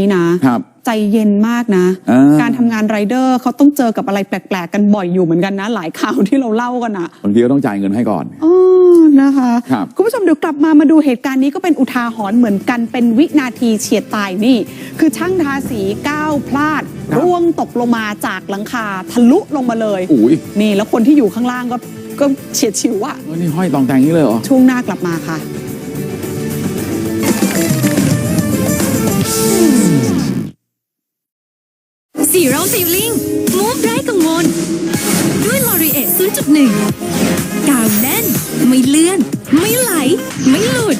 นี่นะครับ ใจเย็นมากนะ อ่า การทำงานไรเดอร์เขาต้องเจอกับอะไรแปลก ๆ กันบ่อยอยู่เหมือนกันนะ หลายข่าวที่เราเล่ากันอะบางทีก็ต้องจ่ายเงินให้ก่อน อ๋อนะคะครับคุณผู้ชมเดี๋ยวกลับมามาดูเหตุการณ์นี้ก็เป็นอุทาหรณ์เหมือนกันเป็นวินาทีเฉียดตายนี่ คือช่างทาสีก้าวพลาด ร่วงตกลงมาจากหลังคาทะลุลงมาเลย อุ้ยนี่แล้วคนที่อยู่ข้างล่างก็ก็เฉียดฉิวอะเออนี่ห้อยตองแต่งนี้เลยเหรอ ช่วงหน้ากลับมาค่ะ สีเราฟีลลิ่งมูฟไร้กังวล ด้วยลอรีเอ0.1 กาวแน่น ไม่เลื่อน ไม่ไหล ไม่หลุด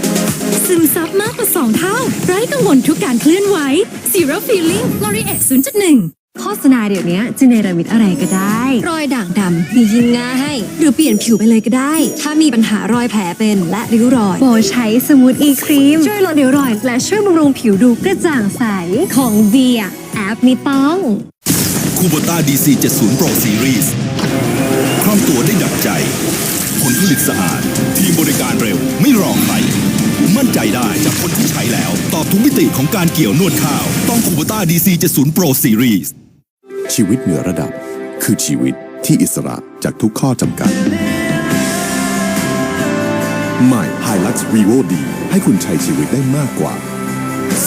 ซึมซับมากกว่า 2 เท่า ไร้กังวลทุกการเคลื่อนไหว Zero Feeling l o r i e 0.1 โฆษณาเดี๋ยวนี้จะเนรมิตอะไรก็ได้ รอยด่างดำมียิงง่าย หรือเปลี่ยนผิวไปเลยก็ได้ ถ้ามีปัญหารอยแผลเป็นและริ้วรอย โบใช้สมูทอีครีม ช่วยลดริ้วรอย และช่วยบำรุงผิวดูกระจ่างใสของเบียแอปมีต้อง คูโบต้า DC 70 Pro Series คล่องตัวได้ดับใจ ผลผลิตสะอาด ทีมบริการเร็วไม่รอใครมั่นใจได้จากคนที่ใช้แล้ว ตอบทุกมิติของการเกี่ยวนวดข้าว ต้องคูโบต้า DC 70 Pro Series ชีวิตเหนือระดับ คือชีวิตที่อิสระจากทุกข้อจำกัดใหม่ Hilux Revo D ให้คุณใช้ชีวิตได้มากกว่า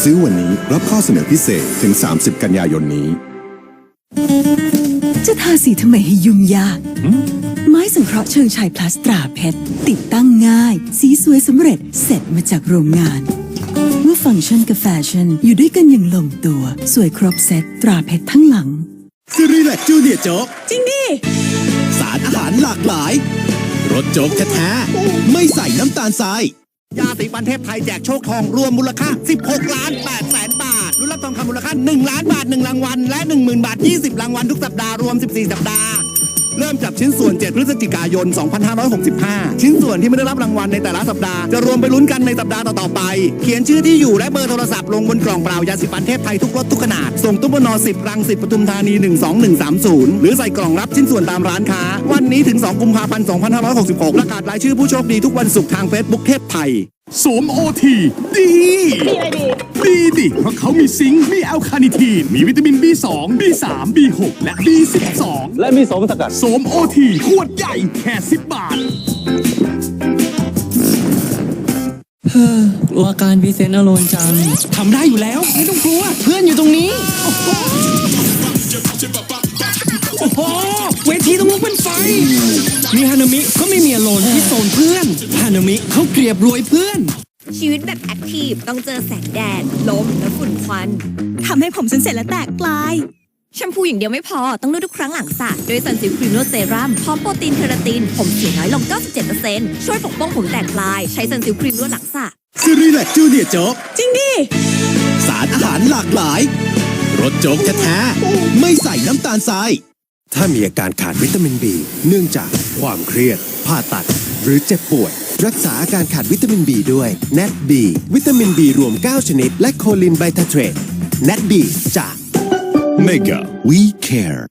ซื้อวันนี้รับข้อเสนอพิเศษถึง 30 กันยายนนี้ จะทาสีทำไมให้ยุ่งยาก ไม้สังเคราะห์เชิงชายพลาสตราเพชร ติดตั้งง่าย สีสวยสำเร็จเสร็จมาจากโรงงาน เมื่อฟังก์ชันกับแฟชั่น อยู่ด้วยกันอย่างลงตัว สวยครบเซตตราเพชรทั้งหลังซีรีแลกจูเนียร์โจ๊กจริงดิ สารอาหารหลากหลายรสโจ๊กแท้ๆไม่ใส่น้ำตาลทราย ยาสีฟันเทพไทยแจกโชคทองรวมมูลค่า 16 ล้าน8แสนบา ทองคำมูลค่า1ล้านบาท 1 รางวัล และ 10,000 บาท 20 รางวัลทุกสัปดาห์รวม 14 สัปดาห์ เริ่มจับชิ้นส่วน 7 พฤศจิกายน 2565 ชิ้นส่วนที่ไม่ได้รับรางวัลในแต่ละสัปดาห์ จะรวมไปลุ้นกันในสัปดาห์ต่อๆไป เขียนชื่อที่อยู่และเบอร์โทรศัพท์ลงบนกล่องเปล่ายาสีฟันเทพไทยทุกรสทุกขนาด ส่งตู้ปนอ10 รังสิตปทุมธานี 12130 หรือใส่กล่องรับชิ้นส่วนตามร้านค้า วันนี้ถึง 2 กุมภาพันธ์ 2566 ประกาศรายชื่อผู้โชคดีทุกวันศุกร์ทาง Facebook เทพไทย สวมโอทีดีดีอะไรดี ดีดิ เพราะเขามีซิงค์มีแอลคาเนิทีน มีวิตามิน B2 B3 B6 และ B12 และมีสมสกัด สวมโอทีขวดใหญ่แค่10 บาทกลัวการพรีเซนต์อโลนจัง ทำได้อยู่แล้ว ไม่ต้องกลัว เพื่อนอยู่ตรงนี้ โอ้โหโอ้โหเวทีต้องลุกเป็นไฟ มีฮานามิก็ไม่มีอโลนที่โซนเพื่อนฮานามิเขาเกลียบรวยเพื่อน ชีวิตแบบแอคทีฟต้องเจอแสงแดดลมและฝุ่นควันทำให้ผมฉันเสร็จและแตกปลายแชมพูอย่างเดียวไม่พอต้องนวดทุกครั้งหลังสระด้วยซันซิลครีมนวดเซรั่มพร้อมโปรตีนเคราติน ผมเสียน้อยลง 97%ช่วยปกป้องผมแตกปลาย ใช้ซันซิลครีมนวดหลังสระซีรีแลกจูเนียร์โจ๊กจริงดิ สารอาหารหลากหลายรสโจ๊กแท้ๆไม่ใส่น้ำตาลทราย ถ้ามีอาการขาดวิตามิน B เนื่องจากความเครียด ผ่าตัด หรือเจ็บป่วย รักษาอาการขาดวิตามิน B ด้วย NAT B วิตามิน B รวม 9 ชนิด และโคลินไบทาเทรต NAT B จาก Mega We Care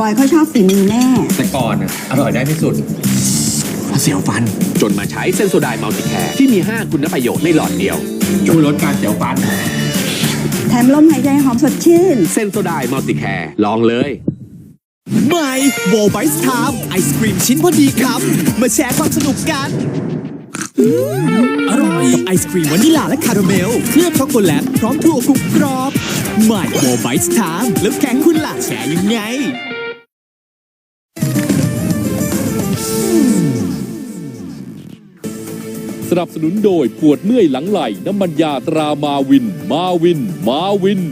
บอยเขาชอบฝีมือแม่ แต่ก่อนอร่อยได้ที่สุดเสียวฟัน จนมาใช้เซนโซไดมัลติแคร์ที่มี 5 คุณประโยชน์ในหลอดเดียว ช่วยลดการเสียวฟัน แถมลมหายใจหอมสดชื่น เซนโซไดมัลติแคร์ลองเลย ใหม่โวไบส์ไทม์ไอศครีมชิ้นพอดีครับ มาแชร์ความสนุกกัน อร่อยกับไอศครีมวานิลาและคาราเมล เคลือบช็อกโกแลต พร้อมถั่วกรุบกรอบใหม่โวไบส์ไทม์แล้วแก๊งคุณล่ะแชร์ยังไง สนับสนุนโดยปวดเมื่อยหลังไหล่น้ำมันยาตรามาวิน มาวิน มาวิน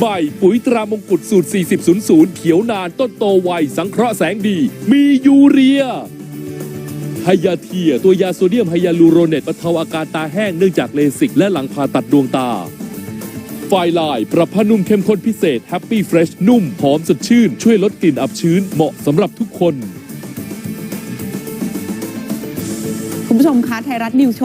ใบปุ๋ยตรามงกุฎสูตร 4000 เขียวนานต้นโตไว สังเคราะห์แสงดี มียูเรียไฮยาเทีย ตัวยาโซเดียมไฮยาลูโรเนตบรรเทาอาการตาแห้งเนื่องจากเลสิกและหลังผ่าตัดดวงตาไฟลาย ปรับผ้านุ่มเข้มข้นพิเศษแฮปปี้เฟรชนุ่ม หอมสดชื่น ช่วยลดกลิ่นอับชื้น เหมาะสำหรับทุกคน คุณผู้ชมคะไทยรัฐนิวโชว์